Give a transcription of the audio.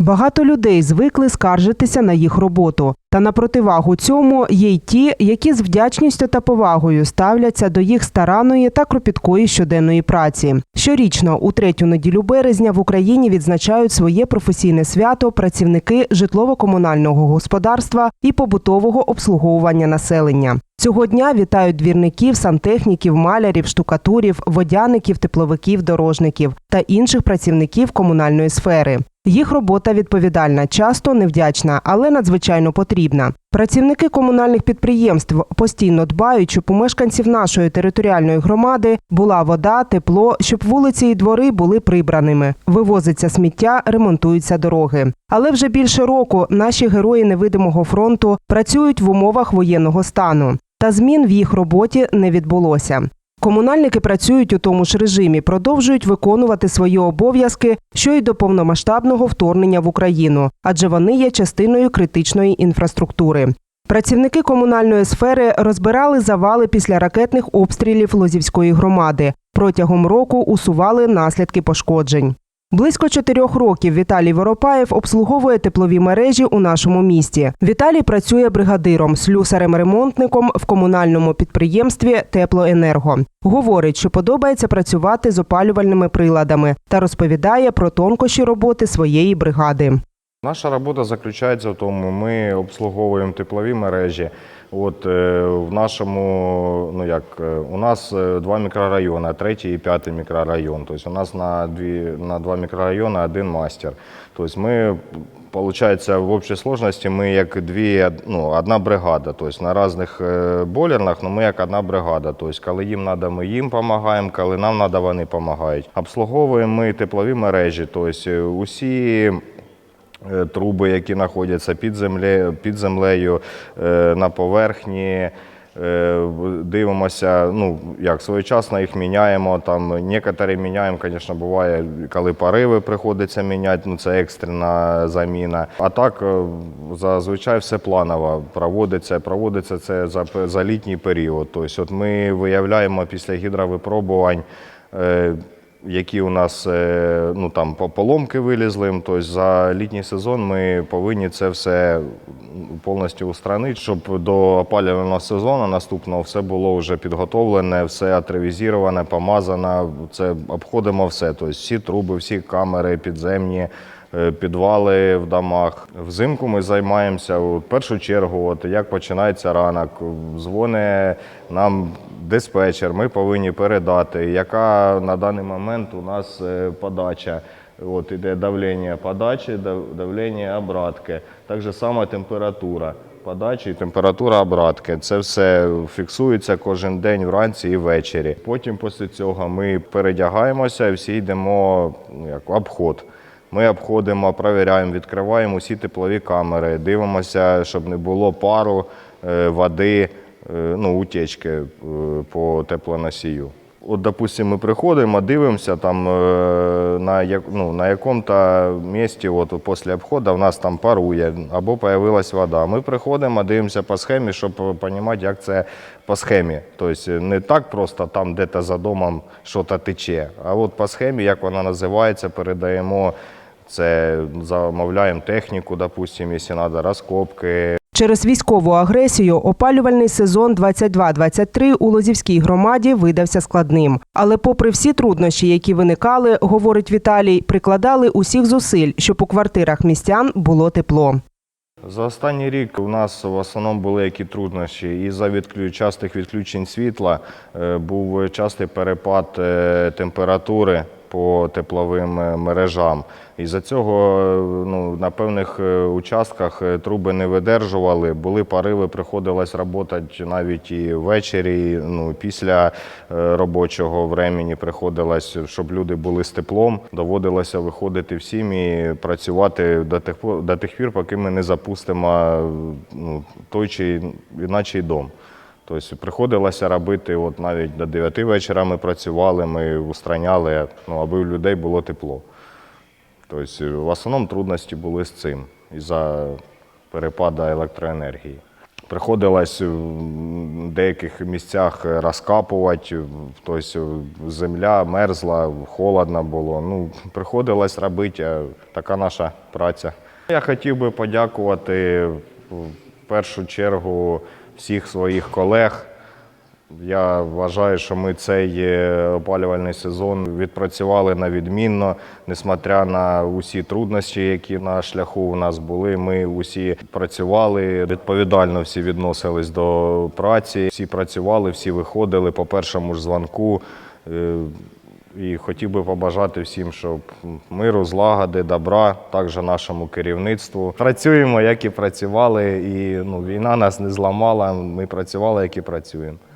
Багато людей звикли скаржитися на їх роботу. Та на противагу цьому є й ті, які з вдячністю та повагою ставляться до їх старанної та кропіткої щоденної праці. Щорічно, у третю неділю березня, в Україні відзначають своє професійне свято працівники житлово-комунального господарства і побутового обслуговування населення. Цього дня вітають двірників, сантехніків, малярів, штукатурів, водяників, тепловиків, дорожників та інших працівників комунальної сфери. Їх робота відповідальна, часто невдячна, але надзвичайно потрібна. Працівники комунальних підприємств постійно дбають, щоб у мешканців нашої територіальної громади була вода, тепло, щоб вулиці і двори були прибраними. Вивозиться сміття, ремонтуються дороги. Але вже більше року наші герої невидимого фронту працюють в умовах воєнного стану. Та змін в їх роботі не відбулося. Комунальники працюють у тому ж режимі, продовжують виконувати свої обов'язки, що й до повномасштабного вторгнення в Україну, адже вони є частиною критичної інфраструктури. Працівники комунальної сфери розбирали завали після ракетних обстрілів Лозівської громади. Протягом року усували наслідки пошкоджень. Близько чотирьох років Віталій Воропаєв обслуговує теплові мережі у нашому місті. Віталій працює бригадиром, слюсарем-ремонтником в комунальному підприємстві Теплоенерго. Говорить, що подобається працювати з опалювальними приладами та розповідає про тонкощі роботи своєї бригади. Наша робота заключається в тому, ми обслуговуємо теплові мережі. От е, в нашому, ну як е, у нас е, два мікрорайони, третій і п'ятий мікрорайон. Тобто у нас на дві на два мікрорайони один мастер. Тобто ми, виходить, в общій сложності ми як дві, ну, одна бригада. Тобто на різних бойлерах, ну ми як одна бригада. Тобто, коли їм треба, ми їм допомагаємо, коли нам треба, вони допомагають. Обслуговуємо ми теплові мережі, тобто усі. Е, труби, які знаходяться під землею, під землею е, на поверхні. Е, Дивимося, ну як своєчасно їх міняємо. Там некоторі міняємо, звісно, буває, коли пориви приходиться міняти, ну це екстрена заміна. А так зазвичай все планово проводиться. Проводиться це за, за літній період. Тобто, от ми виявляємо після гідровипробувань. Які у нас е, ну, там, по- поломки вилізли. Тобто за літній сезон ми повинні це все повністю устранити, щоб до опалювального сезону наступного все було вже підготовлене, все атревізоване, помазане. Це обходимо все. Тобто всі труби, всі камери підземні. е, Підвали в домах. Взимку ми займаємося в першу чергу, от як починається ранок, дзвони нам диспетчер, ми повинні передати, яка на даний момент у нас е, подача. От іде давлення подачі, давлення обратки. Так же сама температура подачі і температура обратки. Це все фіксується кожен день вранці і ввечері. Потім після цього ми передягаємося і всі йдемо ну, як, обход. Ми обходимо, перевіряємо, відкриваємо усі теплові камери, дивимося, щоб не було пару, е, води, ну, утечки е, по теплоносію. От, допустимо, ми приходимо, дивимося там е, на, як, ну, на якому-то місці, от після обходу в нас там парує або з'явилась вода. Ми приходимо, дивимося по схемі, щоб розуміти, як це по схемі. Тобто не так просто там де-то за домом щось тече, а от по схемі, як вона називається, передаємо це, замовляємо техніку, допустимо, якщо треба, розкопки, Через військову агресію опалювальний сезон 22-23 у Лозівській громаді видався складним. Але, попри всі труднощі, які виникали, говорить Віталій, прикладали усіх зусиль, щоб у квартирах містян було тепло. За останній рік у нас в основному були які труднощі. І за відклю... частих відключень світла е, був частий перепад е, температури по тепловим е, мережам. І за цього е, ну, на певних е, участках труби не видержували, були пориви, приходилось працювати навіть і ввечері, і, ну, після робочого времени приходилось, щоб люди були з теплом. Доводилося виходити в сім'ї, працювати до тих, до тих пір, поки ми не запустимо ну, той чи іначий дом. Тобто приходилося робити, от навіть до 9 вечора ми працювали, ми устраняли, ну, аби у людей було тепло. Тобто в основному трудності були з цим із-за перепаду електроенергії. Приходилось в деяких місцях розкапувати, тобто земля мерзла, холодно було. Ну, приходилось робити, така наша праця. Я хотів би подякувати в першу чергу всіх своїх колег. Я вважаю, що ми цей е, опалювальний сезон відпрацювали на відмінно, несмотря на усі труднощі, які на шляху у нас були. Ми усі працювали відповідально, всі відносились до праці. Всі працювали, всі виходили по першому ж дзвонку. І хотів би побажати всім, щоб миру, злагоди, добра, також нашому керівництву. Працюємо, як і працювали, і ну, війна нас не зламала. Ми працювали, як і працюємо.